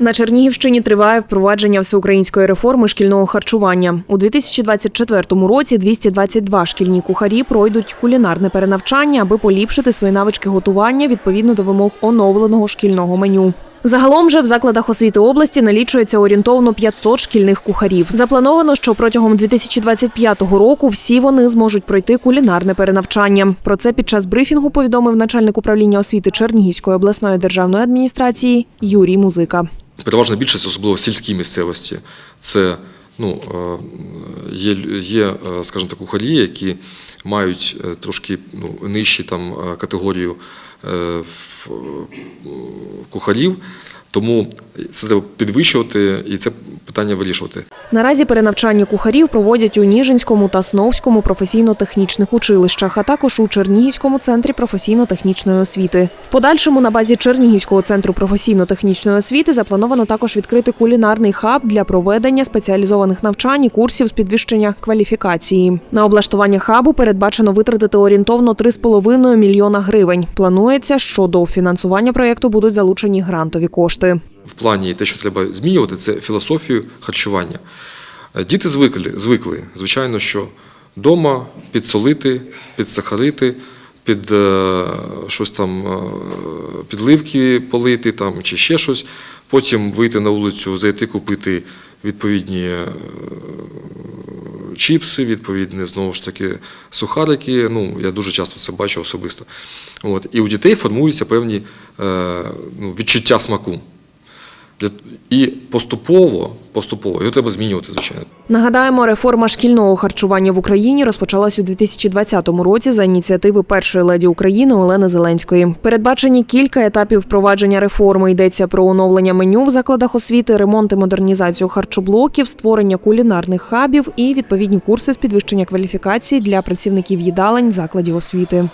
На Чернігівщині триває впровадження всеукраїнської реформи шкільного харчування. У 2024 році 222 шкільні кухарі пройдуть кулінарне перенавчання, аби поліпшити свої навички готування відповідно до вимог оновленого шкільного меню. Загалом же в закладах освіти області налічується орієнтовно 500 шкільних кухарів. Заплановано, що протягом 2025 року всі вони зможуть пройти кулінарне перенавчання. Про це під час брифінгу повідомив начальник управління освіти Чернігівської обласної державної адміністрації Юрій Музика. Переважна більшість, особливо в сільській місцевості, це ну, е, є, є, е, скажімо так, кухарі, які мають е, трошки ну, нижчі там, категорію кухарів, тому це треба підвищувати і це питання вирішувати. Наразі перенавчання кухарів проводять у Ніжинському та Сновському професійно-технічних училищах, а також у Чернігівському центрі професійно-технічної освіти. В подальшому на базі Чернігівського центру професійно-технічної освіти заплановано також відкрити кулінарний хаб для проведення спеціалізованих навчань і курсів з підвищення кваліфікації. На облаштування хабу передбачено витратити орієнтовно 3,5 мільйона гривень. Планується, що до фінансування проєкту будуть залучені грантові кошти. В плані те, що треба змінювати, це філософію харчування. Е, Діти звикли, звикли звичайно, що вдома підсолити, підсахарити, під е, щось там е, підливки полити там, чи ще щось, потім вийти на вулицю, зайти купити відповідні чіпси, відповідні знову ж таки сухарики. Ну, я дуже часто це бачу особисто. От. І у дітей формуються певні ну, відчуття смаку. І поступово, поступово його треба змінювати, звичайно. Нагадаємо, реформа шкільного харчування в Україні розпочалась у 2020 році за ініціативи першої леді України Олени Зеленської. Передбачені кілька етапів впровадження реформи. Йдеться про оновлення меню в закладах освіти, ремонт і модернізацію харчоблоків, створення кулінарних хабів і відповідні курси з підвищення кваліфікації для працівників їдалень закладів освіти.